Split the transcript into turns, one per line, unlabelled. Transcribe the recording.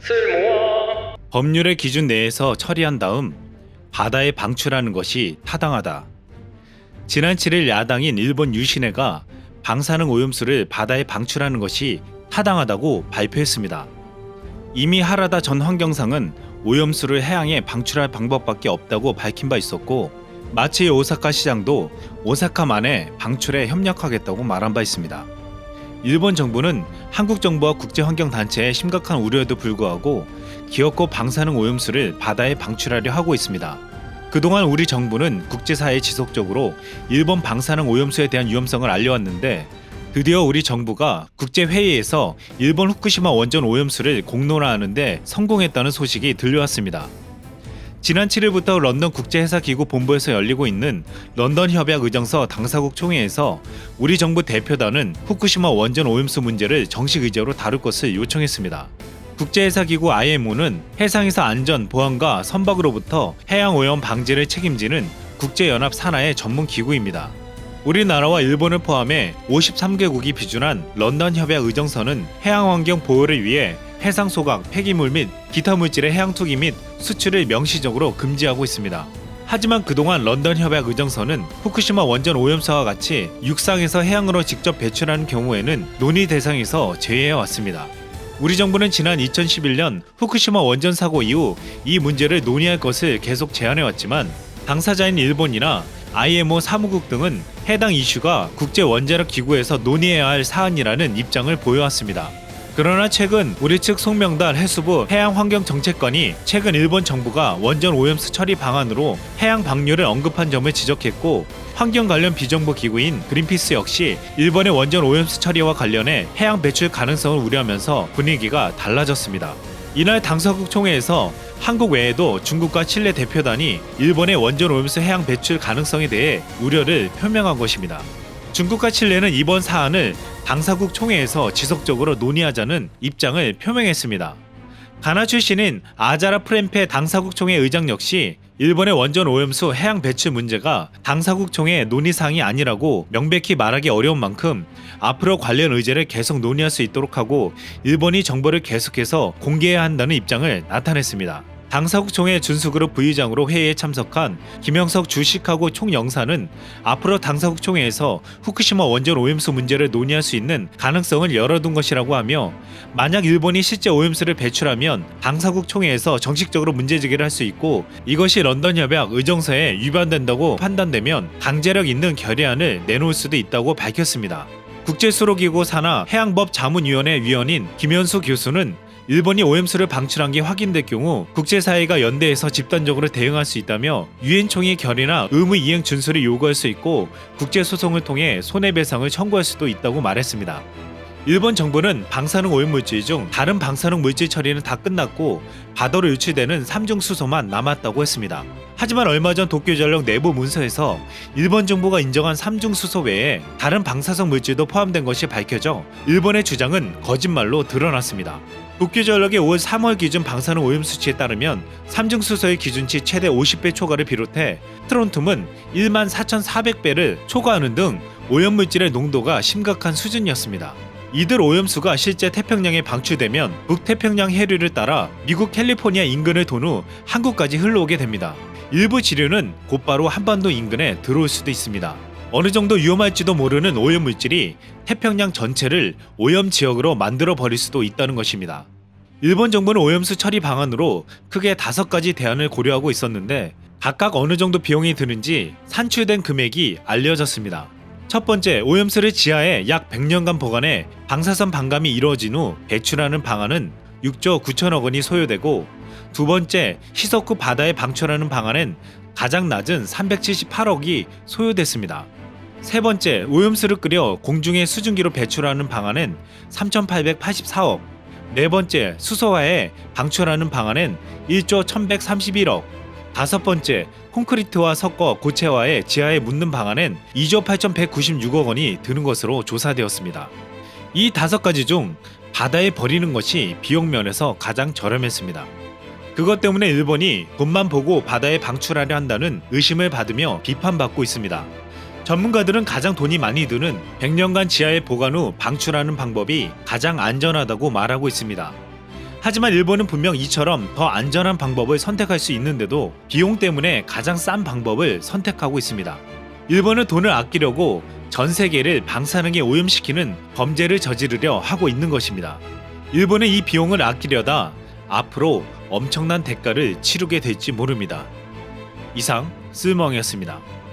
쓸모와
법률의 기준 내에서 처리한 다음 바다에 방출하는 것이 타당하다. 지난 7일 야당인 일본 유신회가 방사능 오염수를 바다에 방출하는 것이 타당하다고 발표했습니다. 이미 하라다 전 환경상은 오염수를 해양에 방출할 방법밖에 없다고 밝힌 바 있었고 마치 오사카 시장도 오사카만에 방출에 협력하겠다고 말한 바 있습니다. 일본 정부는 한국 정부와 국제환경단체의 심각한 우려에도 불구하고 기어코 방사능 오염수를 바다에 방출하려 하고 있습니다. 그동안 우리 정부는 국제사회에 지속적으로 일본 방사능 오염수에 대한 위험성을 알려왔는데 드디어 우리 정부가 국제회의에서 일본 후쿠시마 원전 오염수를 공론화하는데 성공했다는 소식이 들려왔습니다. 지난 7일부터 런던 국제해사기구 본부에서 열리고 있는 런던 협약 의정서 당사국 총회에서 우리 정부 대표단은 후쿠시마 원전 오염수 문제를 정식 의제로 다룰 것을 요청했습니다. 국제해사기구 IMO는 해상에서 안전, 보안과 선박으로부터 해양 오염 방지를 책임지는 국제연합 산하의 전문 기구입니다. 우리나라와 일본을 포함해 53개국이 비준한 런던 협약 의정서는 해양 환경 보호를 위해 해상 소각, 폐기물 및 기타 물질의 해양 투기 및 수출을 명시적으로 금지하고 있습니다. 하지만 그동안 런던 협약 의정서는 후쿠시마 원전 오염수와 같이 육상에서 해양으로 직접 배출하는 경우에는 논의 대상에서 제외해 왔습니다. 우리 정부는 지난 2011년 후쿠시마 원전 사고 이후 이 문제를 논의할 것을 계속 제안해 왔지만 당사자인 일본이나 IMO 사무국 등은 해당 이슈가 국제 원자력 기구에서 논의해야 할 사안이라는 입장을 보여왔습니다. 그러나 최근 우리 측 송명달 해수부 해양환경정책관이 최근 일본 정부가 원전 오염수 처리 방안으로 해양 방류를 언급한 점을 지적했고 환경 관련 비정부 기구인 그린피스 역시 일본의 원전 오염수 처리와 관련해 해양 배출 가능성을 우려하면서 분위기가 달라졌습니다. 이날 당사국 총회에서 한국 외에도 중국과 칠레 대표단이 일본의 원전 오염수 해양 배출 가능성에 대해 우려를 표명한 것입니다. 중국과 칠레는 이번 사안을 당사국 총회에서 지속적으로 논의하자는 입장을 표명했습니다. 가나 출신인 아자라 프렘페 당사국 총회 의장 역시 일본의 원전 오염수 해양 배출 문제가 당사국 총회 논의 사항이 아니라고 명백히 말하기 어려운 만큼 앞으로 관련 의제를 계속 논의할 수 있도록 하고 일본이 정보를 계속해서 공개해야 한다는 입장을 나타냈습니다. 당사국 총회 준수그룹 부의장으로 회의에 참석한 김영석 주식하고 총영사는 앞으로 당사국 총회에서 후쿠시마 원전 오염수 문제를 논의할 수 있는 가능성을 열어둔 것이라고 하며 만약 일본이 실제 오염수를 배출하면 당사국 총회에서 정식적으로 문제제기를 할 수 있고 이것이 런던 협약 의정서에 위반된다고 판단되면 강제력 있는 결의안을 내놓을 수도 있다고 밝혔습니다. 국제수로기구 산하 해양법 자문위원회 위원인 김현수 교수는 일본이 오염수를 방출한 게 확인될 경우 국제사회가 연대해서 집단적으로 대응할 수 있다며 유엔 총회 결의나 의무 이행 준수를 요구할 수 있고 국제 소송을 통해 손해배상을 청구할 수도 있다고 말했습니다. 일본 정부는 방사능 오염물질 중 다른 방사능 물질 처리는 다 끝났고 바다로 유출되는 삼중 수소만 남았다고 했습니다. 하지만 얼마 전 도쿄전력 내부 문서에서 일본 정부가 인정한 삼중 수소 외에 다른 방사성 물질도 포함된 것이 밝혀져 일본의 주장은 거짓말로 드러났습니다. 도쿄전력의 5월 3월 기준 방사능 오염 수치에 따르면 삼중 수소의 기준치 최대 50배 초과를 비롯해 트론툼은 1만 4,400배를 초과하는 등 오염 물질의 농도가 심각한 수준이었습니다. 이들 오염수가 실제 태평양에 방출되면 북태평양 해류를 따라 미국 캘리포니아 인근을 돈 후 한국까지 흘러오게 됩니다. 일부 지류는 곧바로 한반도 인근에 들어올 수도 있습니다. 어느 정도 위험할지도 모르는 오염 물질이 태평양 전체를 오염 지역으로 만들어 버릴 수도 있다는 것입니다. 일본 정부는 오염수 처리 방안으로 크게 다섯 가지 대안을 고려하고 있었는데 각각 어느 정도 비용이 드는지 산출된 금액이 알려졌습니다. 첫 번째, 오염수를 지하에 약 100년간 보관해 방사선 반감이 이루어진 후 배출하는 방안은 6조 9천억 원이 소요되고 두 번째, 희석 후 바다에 방출하는 방안은 가장 낮은 378억이 소요됐습니다. 세 번째, 오염수를 끓여 공중에 수증기로 배출하는 방안은 3,884억. 네 번째, 수소화에 방출하는 방안은 1조 1,131억. 다섯 번째, 콘크리트와 섞어 고체화해 지하에 묻는 방안은 2조 8,196억 원이 드는 것으로 조사되었습니다. 이 다섯 가지 중 바다에 버리는 것이 비용 면에서 가장 저렴했습니다. 그것 때문에 일본이 돈만 보고 바다에 방출하려 한다는 의심을 받으며 비판받고 있습니다. 전문가들은 가장 돈이 많이 드는 100년간 지하에 보관 후 방출하는 방법이 가장 안전하다고 말하고 있습니다. 하지만 일본은 분명 이처럼 더 안전한 방법을 선택할 수 있는데도 비용 때문에 가장 싼 방법을 선택하고 있습니다. 일본은 돈을 아끼려고 전 세계를 방사능에 오염시키는 범죄를 저지르려 하고 있는 것입니다. 일본은 이 비용을 아끼려다 앞으로 엄청난 대가를 치르게 될지 모릅니다. 이상 쓸멍이었습니다.